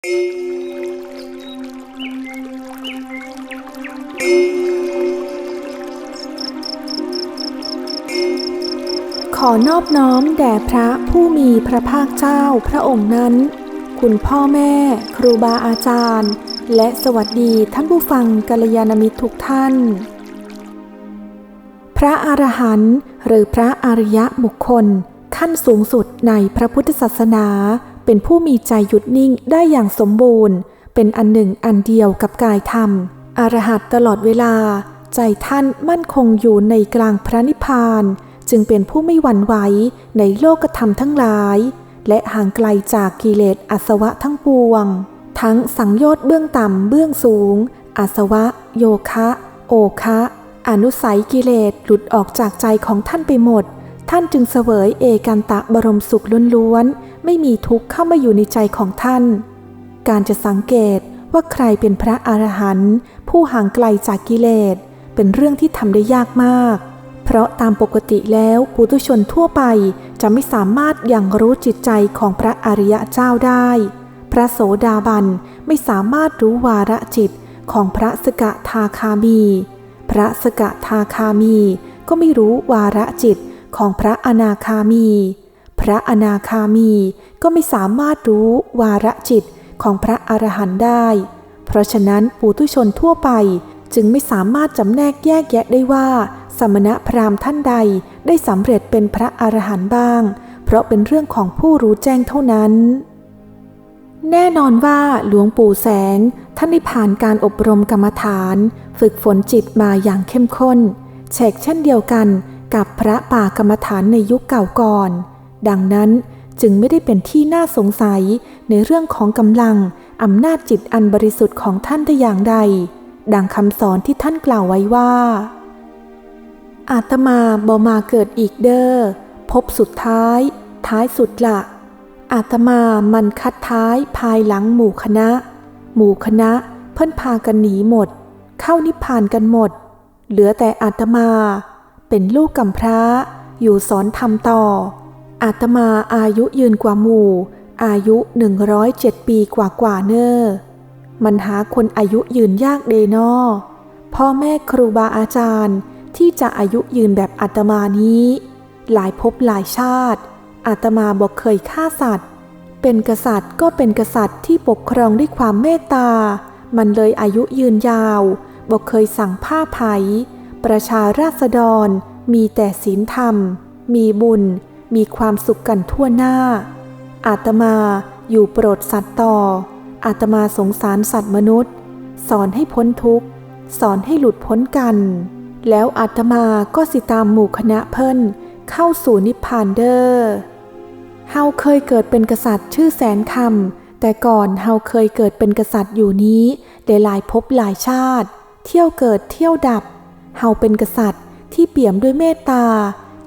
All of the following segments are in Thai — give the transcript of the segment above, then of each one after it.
ขอนอบน้อมแด่พระผู้มีพระภาคเจ้าพระองค์นั้น คุณพ่อแม่ ครูบาอาจารย์ และสวัสดีท่านผู้ฟังกัลยาณมิตรทุกท่าน พระอรหันต์หรือพระอริยบุคคลขั้นสูงสุดในพระพุทธศาสนา เป็นผู้มีใจหยุดนิ่งได้อย่างสมบูรณ์ เป็นอันหนึ่งอันเดียวกับกายธรรม อรหัตตลอดเวลา ใจท่านมั่นคงอยู่ในกลางพระนิพพาน จึงเป็นผู้ไม่หวั่นไหวในโลกธรรมทั้งหลาย และห่างไกลจากกิเลสอาสวะทั้งปวง ทั้งสังโยชน์เบื้องต่ำเบื้องสูงอาสวะ โยคะ โอคะ อนุสัยกิเลสหลุดออกจากใจของท่านไปหมด ท่านจึงเสวยเอกันตะบรมสุขล้วนๆ ไม่มีทุกข์เข้ามาอยู่ในใจของท่าน การจะสังเกตว่าใครเป็นพระอรหันต์ผู้ห่างไกลจากกิเลส เป็นเรื่องที่ทำได้ยากมาก เพราะตามปกติแล้วปุถุชนทั่วไปจะไม่สามารถยังรู้จิตใจของพระอริยะเจ้าได้ พระโสดาบันไม่สามารถรู้วาระจิตของพระสกทาคามี พระสกทาคามีก็ไม่รู้วาระจิต ของพระอนาคามี พระอนาคามีก็ไม่สามารถรู้วาระจิตของพระอรหันต์ได้ เพราะฉะนั้นปุถุชนทั่วไปจึงไม่สามารถจำแนกแยกแยะได้ว่า สมณพราหมณ์ท่านใดได้สำเร็จเป็นพระอรหันต์บ้าง เพราะเป็นเรื่องของผู้รู้แจ้งเท่านั้น แน่นอนว่าหลวงปู่แสงท่านได้ผ่านการอบรมกรรมฐาน ฝึกฝนจิตมาอย่างเข้มข้นเชกเช่นเดียวกัน กับพระป่ากรรมฐานในยุคเก่าก่อน ดังนั้นจึงไม่ได้เป็นที่น่าสงสัยในเรื่องของกำลังอำนาจจิตอันบริสุทธิ์ของท่านได้อย่างใด ดังคำสอนที่ท่านกล่าวไว้ว่า อาตมาบอมาเกิดอีกเด้อพบสุดท้าย ท้ายสุดละอาตมามันคัดท้ายภายหลังหมู่คณะ หมู่คณะเพิ่นพากันหนีหมด เข้านิพพานกันหมด เหลือแต่อาตมา เป็นลูกกำพร้า อยู่สอนทำต่อ อาตมาอายุยืนกว่าหมู่ อายุ 107 ปีกว่ากว่าเนอ้อมันหาคนอายุยืนยากเดนอพ่อแม่ครูบาอาจารย์ที่จะอายุยืนแบบอาตมานี้ หลายภพหลายชาติอาตมาบอกเคยฆ่าสัตว์ เป็นกษัตริย์ก็เป็นกษัตริย์ที่ปกครองด้วยความเมตตา มันเลยอายุยืนยาวบอกเคยสั่งผ้าไผ่ ประชาราษฎร มีแต่ศีลธรรม มีบุญ มีความสุขกันทั่วหน้า อาตมาอยู่โปรดสัตว์ต่อ อาตมาสงสารสัตว์มนุษย์ สอนให้พ้นทุกข์ สอนให้หลุดพ้นกัน แล้วอาตมาก็สิตามหมู่คณะเพิ่น เข้าสู่นิพพานเดอร์เฮาเคยเกิดเป็นกษัตริย์ชื่อแสนคำแต่ก่อนเฮาเคยเกิดเป็นกษัตริย์อยู่นี้ได้หลายภพหลายชาติ เที่ยวเกิดเที่ยวดับ เฮาเป็นกษัตริย์ที่เปี่ยมด้วยเมตตา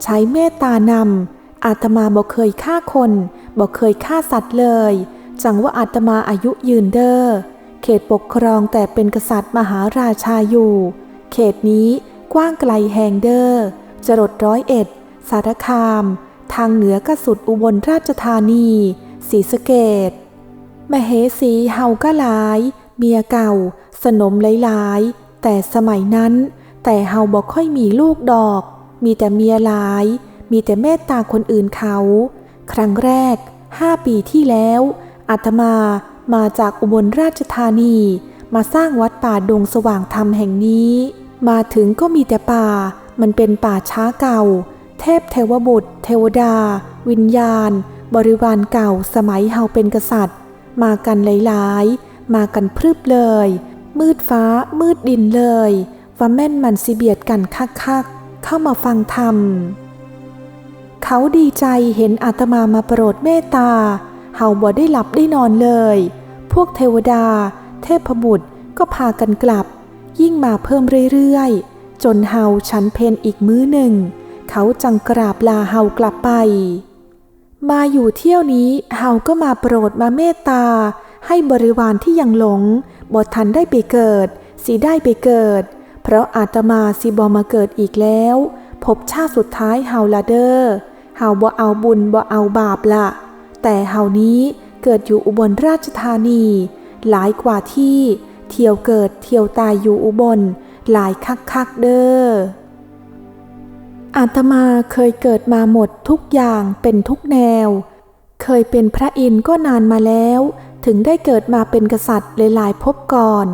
ใช้เมตตานำอาตมาบอกเคยฆ่าคนบอกเคยฆ่าสัตว์เลย จังว่าอาตมาอายุยืนเดอ้อเขตปกครองแต่เป็นกษัตริย์มหาราชาอยู่ เขตนี้กว้างไกลแหงเดอ้อจรดร้อยเอ็ด สารคาม ทางเหนือก็สุดอุบลราชธานีศรีสะเกดมเหสีเฮาก็หลาย เมียเก่า สนมหลายๆ แต่สมัยนั้น แต่เฮาบอกค่อยมีลูกดอก มีแต่เมียหลาย มีแต่เมตตาคนอื่นเขา ครั้งแรกห้าปีที่แล้วอาตมามาจากอุบลราชธานี มาสร้างวัดป่าดงสว่างธรรมแห่งนี้ มาถึงก็มีแต่ป่า มันเป็นป่าช้าเก่า เทพเทวบุตร เทวดา วิญญาณ บริวารเก่าสมัยเฮาเป็นกษัตริย์ มากันหลายๆ มากันพรึบเลย มืดฟ้ามืดดินเลย ว่าแม่นมันสิเบียดกันคักๆ เข้ามาฟังธรรม เขาดีใจเห็นอาตมามาโปรดเมตตา เฮาบ่ได้หลับได้นอนเลย พวกเทวดา เทพบุตรก็พากันกลับ ยิ่งมาเพิ่มเรื่อยๆ จนเฮาฉันเพนอีกมื้อหนึ่ง เขาจังกราบลาเฮากลับไป มาอยู่เที่ยวนี้เฮาก็มาโปรดมาเมตตา ให้บริวารที่ยังหลงบ่ทันได้ไปเกิดสิได้ไปเกิด ราะอาตมาสิบอมาเกิดอีกแล้ว พบชาติสุดท้ายเฮาละเดอ้อเฮาบ่เอาบุญบ่เอาบาปละแต่เฮานี้เกิดอยู่อุบลราชธานี หลายกว่าที่ เที่ยวเกิดเที่ยวตายอยู่อุบล หลายคักคักเด้ออาตมาเคยเกิดมาหมดทุกอย่างเป็นทุกแนว เคยเป็นพระอินทร์ก็นานมาแล้ว ถึงได้เกิดมาเป็นกษัตริย์หลายๆภพก่อน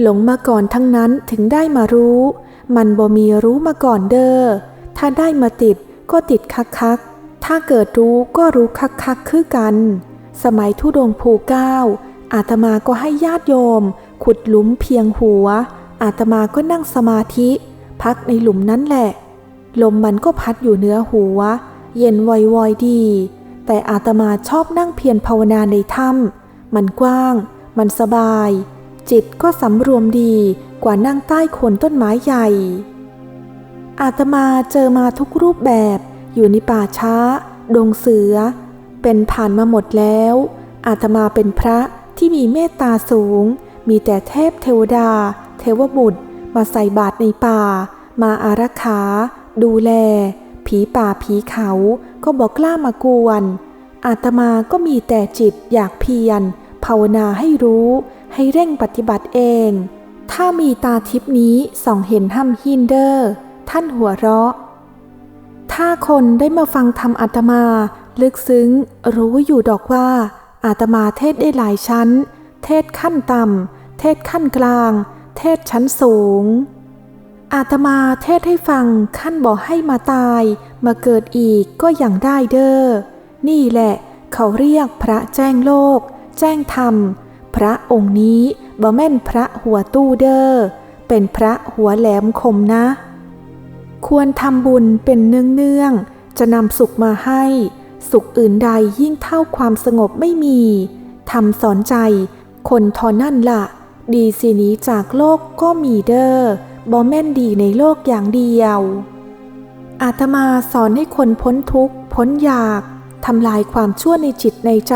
หลงมาก่อนทั้งนั้นถึงได้มารู้ มันบ่มีรู้มาก่อนเด้อ ถ้าได้มาติดก็ติดคักคักๆถ้าเกิดรู้ก็รู้คักคักๆคือกัน สมัยทุดงภูเก้า อาตมาก็ให้ญาติโยม ขุดหลุมเพียงหัว อาตมาก็นั่งสมาธิ พักในหลุมนั้นแหละ ลมมันก็พัดอยู่เหนือหัว เย็นวอยๆดี แต่อาตมาชอบนั่งเพียรภาวนาในถ้ำมันกว้าง มันสบาย จิตก็สำรวมดีกว่านั่งใต้โคนต้นไม้ใหญ่ อาตมาเจอมาทุกรูปแบบอยู่ในป่าช้า ดงเสือ เป็นผ่านมาหมดแล้ว อาตมาเป็นพระที่มีเมตตาสูง มีแต่เทพเทวดา เทวบุตร มาใส่บาตรในป่า มาอารักขา ดูแล ผีป่าผีเขาก็บอกกล้ามากวน อาตมาก็มีแต่จิตอยากเพียรภาวนาให้รู้ ให้เร่งปฏิบัติเอง ถ้ามีตาทิพนี้ส่องเห็นห้ำฮินเดอร์ ท่านหัวเราะ ถ้าคนได้มาฟังธรรมอาตมา ลึกซึ้งรู้อยู่ดอกว่าอาตมาเทศได้หลายชั้น เทศขั้นต่ำ เทศขั้นกลาง เทศชั้นสูง อาตมาเทศให้ฟังขั้นบอกให้มาตาย มาเกิดอีกก็อย่างได้เด้อ นี่แหละ เขาเรียกพระแจ้งโลก แจ้งธรรม พระองค์นี้บ่แม่นพระหัวตู้เด้อเป็นพระหัวแหลมคมนะ ควรทำบุญเป็นเนืองๆจะนำสุขมาให้ สุขอื่นใดยิ่งเท่าความสงบไม่มีทำสอนใจ คนทอนั่นละดีสินี้จากโลกก็มีเด้อบอแม่นดีในโลกอย่างเดียว อาตมาสอนให้คนพ้นทุกข์ พ้นอยากทำลายความชั่วในจิตในใจ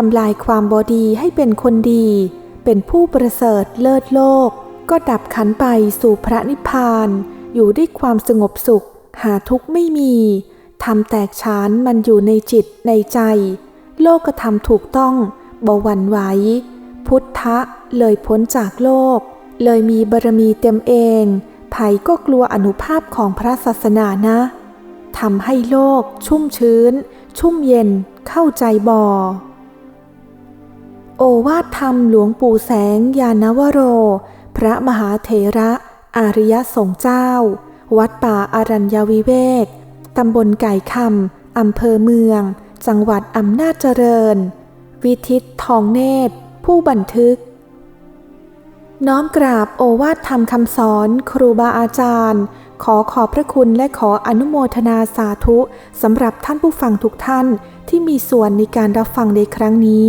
ทำลายความบอดีให้เป็นคนดี เป็นผู้ประเสริฐเลิศโลก ก็ดับขันไปสู่พระนิพพาน อยู่ด้วยความสงบสุข หาทุกข์ไม่มีทำแตกฉานมันอยู่ในจิตในใจ โลกกระทำถูกต้องบหวันไหวพุทธะเลยพ้นจากโลก เลยมีบารมีเต็มเองไผ่ก็กลัวอนุภาพของพระศาสนานะทำให้โลกชุ่มชื้น ชุ่มเย็นเข้าใจบ่อ โอวาทธรรมหลวงปู่แสงยานวโร พระมหาเถระอาริยสงฆ์เจ้า วัดป่าอารัญญวิเวก ตำบลไก่คำอำเภอเมือง จังหวัดอำนาจเจริญ วิทิตทองเนตร ผู้บันทึก น้อมกราบโอวาทธรรมคำสอนครูบาอาจารย์ ขอขอบพระคุณและขออนุโมทนาสาธุสำหรับท่านผู้ฟังทุกท่านที่มีส่วนในการรับฟังในครั้งนี้